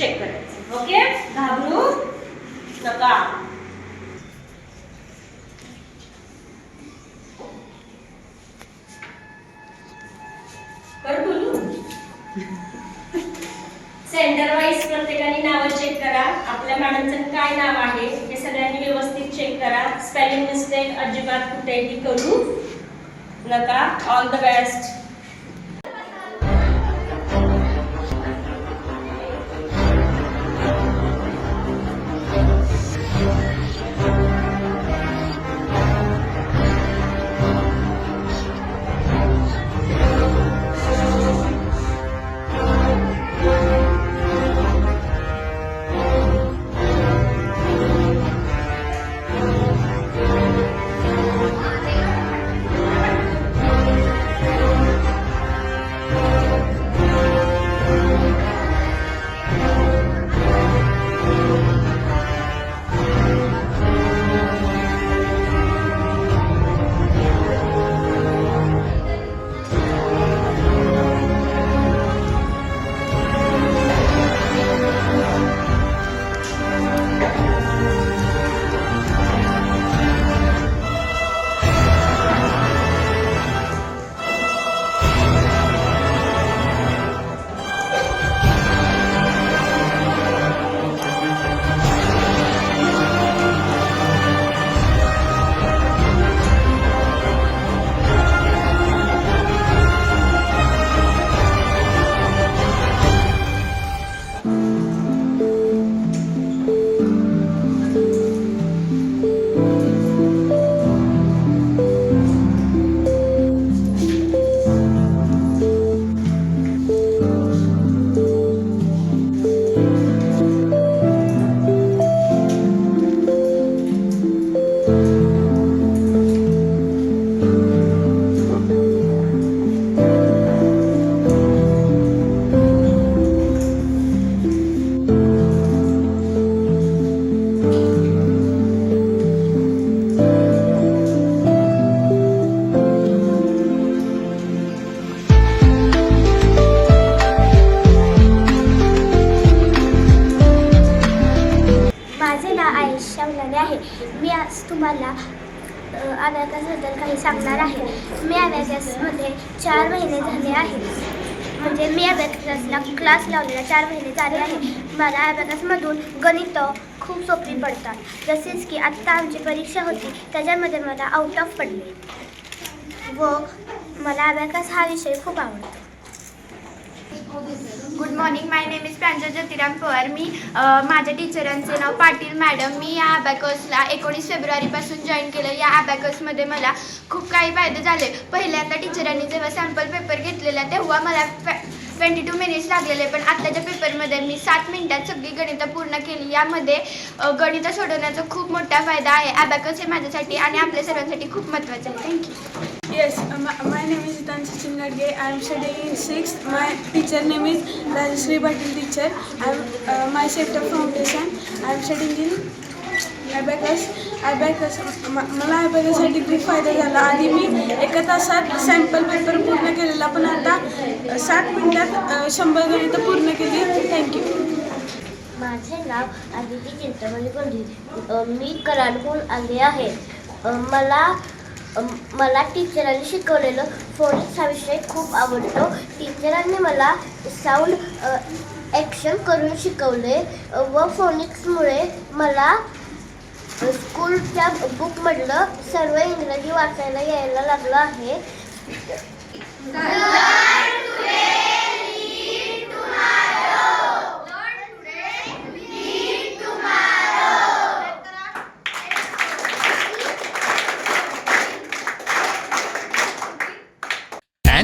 Check करायचं. Okay घाबरू नका. बोलू? सेंटर वाईज प्रत्येकाने नावं चेक करा. आपल्या मॅडमचं काय नाव आहे हे सगळ्यांनी व्यवस्थित चेक करा. स्पेलिंग मिस्टेक अजिबात कुठेही करू नका. ऑल द बेस्ट दर्शवलेले आहे. मी आज तुम्हाला अभ्यासाबद्दल काही सांगणार आहे. मी अभ्यासमध्ये चार महिने झाले आहे. म्हणजे मी अभ्यासला क्लास लावलेला चार महिने झाले आहे. मला अभ्यासमधून गणित खूप सोपी पडतात. तसेच की आत्ता आमची परीक्षा होती त्याच्यामध्ये मला आउट ऑफ पडले. व मला अभ्यास हा विषय खूप आवडतो. Good morning my name is Pranjal Jyotiram Pawar मी माझ्या टीचरांचे नाव पाटील मॅडम मी या ॲबॅकसला एकोणीस फेब्रुवारीपासून जॉईन केलं या अबॅकसमध्ये मला खूप काही फायदे झाले. पहिल्यांदा टीचरांनी जेव्हा सॅम्पल पेपर घेतलेला तेव्हा मला ट्वेंटी टू मिनिट्स लागलेले. पण आत्ताच्या पेपरमध्ये मी सात मिनिटात सगळी गणितं पूर्ण केली. यामध्ये गणितं सोडवण्याचा खूप मोठा फायदा आहे. अबॅकस हे माझ्यासाठी आणि आपल्या सर्वांसाठी खूप महत्त्वाचं आहे. Thank you Yes, uh, my, my name is Hitanshi Chingadge. I am studying in 6th. My teacher name is Rajasri Patil teacher. I am uh, my sector foundation. I am studying in Abacus. Abacus मला अबॅकससाठी degree फायदा झाला आधी मी एका तासात sample paper पूर्ण केलेला पण आता सात मिनिटात शंभर गणित पूर्ण केली थँक्यू माझे नाव आदिती चिंतामणी पंडित मी कराडहून आले आहे मला मला टीचरांनी शिकवलेलं फोनिक्स हा विषय खूप आवडतो. टीचरांनी मला साऊंड ॲक्शन करून शिकवले व फोनिक्समुळे मला स्कूलच्या बुकमधलं सर्व इंग्रजी वाचायला यायला लागलं आहे.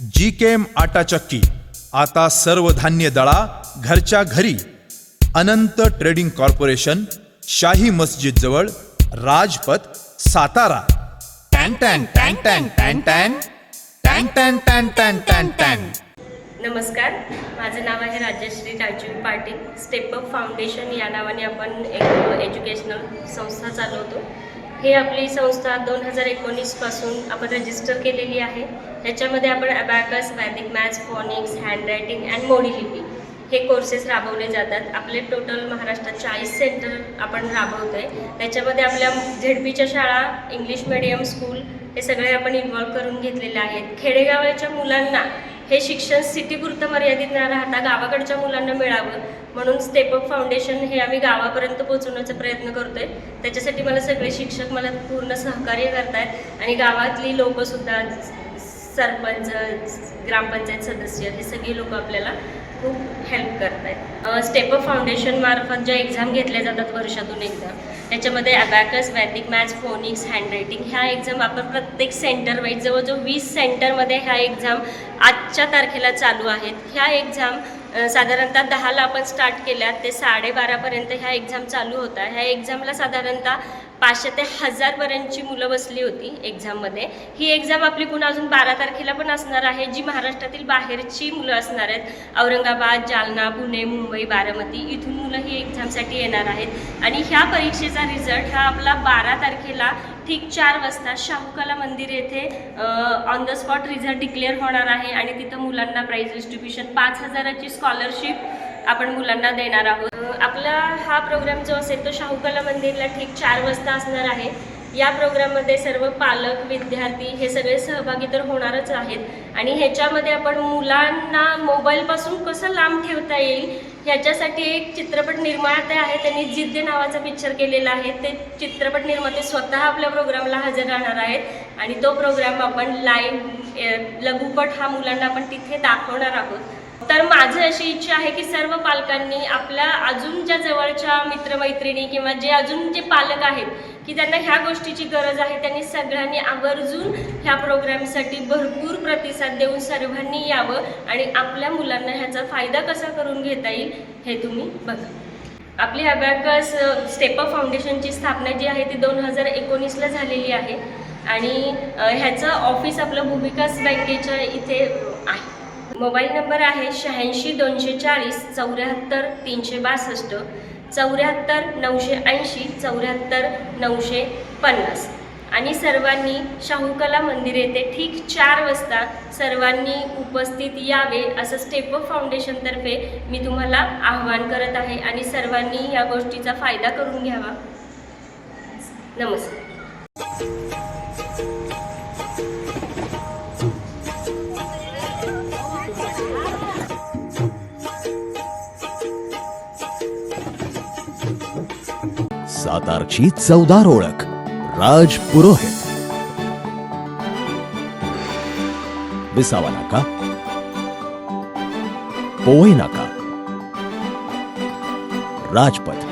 जी केम आटा चक्की. आता सर्व धान्य दळा घरच्या घरी. अनंत ट्रेडिंग कॉर्पोरेशन शाही मस्जिद जवळ राजपथ सातारा. टॅन टॅन टॅन टॅन टॅन टॅन. टॅन टॅन टॅन टॅन टॅन टॅन. नमस्कार माझं नाव आहे Rajshree Rajeev Patil. Step up foundation या नावाने आपण एक एज्युकेशनल संस्था चालवतो. हे आपली संस्था दोन हजार एकोणीसपासून आपण रजिस्टर केलेली आहे. ह्याच्यामध्ये आपण अबॅकस वैदिक maths phonics handwriting and Modi लिपी हे कोर्सेस राबवले जातात. आपले टोटल महाराष्ट्रात चाळीस सेंटर आपण राबवतो आहे त्याच्यामध्ये आपल्या झेडपीच्या शाळा इंग्लिश मिडियम स्कूल हे सगळे आपण इन्व्हॉल्व करून घेतलेले आहेत. खेडेगावाच्या मुलांना हे शिक्षण सिटीपुरतं मर्यादित न राहता गावाकडच्या मुलांना मिळावं. म्हणून स्टेप अप फाउंडेशन हे आम्ही गावापर्यंत पोहोचवण्याचा प्रयत्न करतोय. त्याच्यासाठी मला सगळे शिक्षक मला पूर्ण सहकार्य करतायत. आणि गावातली लोकंसुद्धा सरपंच ग्रामपंचायत सदस्य हे सगळी लोक आपल्याला खूप हेल्प करत आहेत स्टेप फाउंडेशनमार्फत फाउंडेशन मार्फत ज्या एक्झाम घेतल्या जातात वर्षातून एकदा त्याच्यामध्ये अबॅकस वैदिक मॅथ्स फोनिक्स हँडरायटिंग ह्या एक्झाम आपण प्रत्येक सेंटर वाईज जवळजवळ वीस सेंटरमध्ये ह्या एक्झाम आजच्या तारखेला चालू आहेत. ह्या एक्झाम साधारणतः दहाला आपण स्टार्ट केल्या ते साडेबारापर्यंत ह्या एक्झाम चालू होता ह्या एक्झामला साधारणतः पाचशे ते हजारपर्यंतची मुलं बसली होती एक्झाममध्ये ही एक्झाम आपली पुन्हा अजून बारा तारखेला पण असणार आहे जी महाराष्ट्रातील बाहेरची मुलं असणार आहेत. औरंगाबाद जालना पुणे मुंबई बारामती इथून मुलं ही एक्झामसाठी येणार आहेत. आणि ह्या परीक्षेचा रिझल्ट हा आपला बारा तारखेला ठीक चार वाजता शाहूकला मंदिर येथे on the spot result declare होणार आहे. आणि तिथं मुलांना प्राईज डिस्ट्रीब्युशन पाच हजाराची स्कॉलरशिप आपण मुलांना देणार आहोत. आपला हा प्रोग्राम जो असेल तो शाहूकला मंदिरला ठीक चार वाजता असणार आहे. या प्रोग्राममध्ये सर्व पालक विद्यार्थी हे सगळे सहभागी तर होणारच आहेत. आणि ह्याच्यामध्ये आपण मुलांना मोबाईलपासून कसं लांब ठेवता येईल ह्याच्यासाठी एक चित्रपट निर्माते आहे त्यांनी जिद्दे नावाचा पिक्चर केलेला आहे. ते चित्रपट निर्माते स्वतः आपल्या प्रोग्रामला हजर राहणार आहेत. आणि तो प्रोग्राम आपण लाईव्ह लघुपट हा मुलांना आपण तिथे दाखवणार आहोत. तर माझं अशी इच्छा आहे की सर्व पालकांनी आपल्या अजून ज्या जवळच्या मित्रमैत्रिणी किंवा जे अजून जे पालक आहेत की त्यांना ह्या गोष्टीची गरज आहे त्यांनी सगळ्यांनी आवर्जून ह्या प्रोग्रामसाठी भरपूर प्रतिसाद देऊन सर्वांनी यावं आणि आपल्या मुलांना ह्याचा फायदा कसा करून घेता येईल हे तुम्ही बघा. आपली अबॅकस स्टेप अप फाउंडेशनची स्थापना जी आहे ती दोन हजार एकोणीसला झालेली आहे आणि ह्याचं ऑफिस आपलं भूविकास बँकेच्या इथे मोबाईल नंबर आहे शहाऐंशी दोनशे चाळीस चौऱ्याहत्तर तीनशे बासष्ट चौऱ्याहत्तर नऊशे ऐंशी चौऱ्याहत्तर नऊशे पन्नास. आणि सर्वांनी शाहूकला मंदिर येथे ठीक चार वाजता सर्वांनी उपस्थित यावे असं स्टेप अप फाउंडेशनतर्फे मी तुम्हाला आव्हान करत आहे. आणि सर्वांनी या गोष्टीचा फायदा करून घ्यावा. नमस्कार. सातारची चवदार ओळख राज पुरोहित. विसावा नाका. पोवई नाका. राजपथ.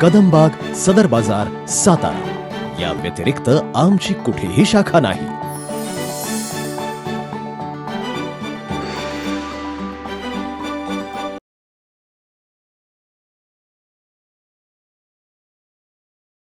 कदमबाग सदर बाजार सातारा. या व्यतिरिक्त आमची कुठेही शाखा नाही.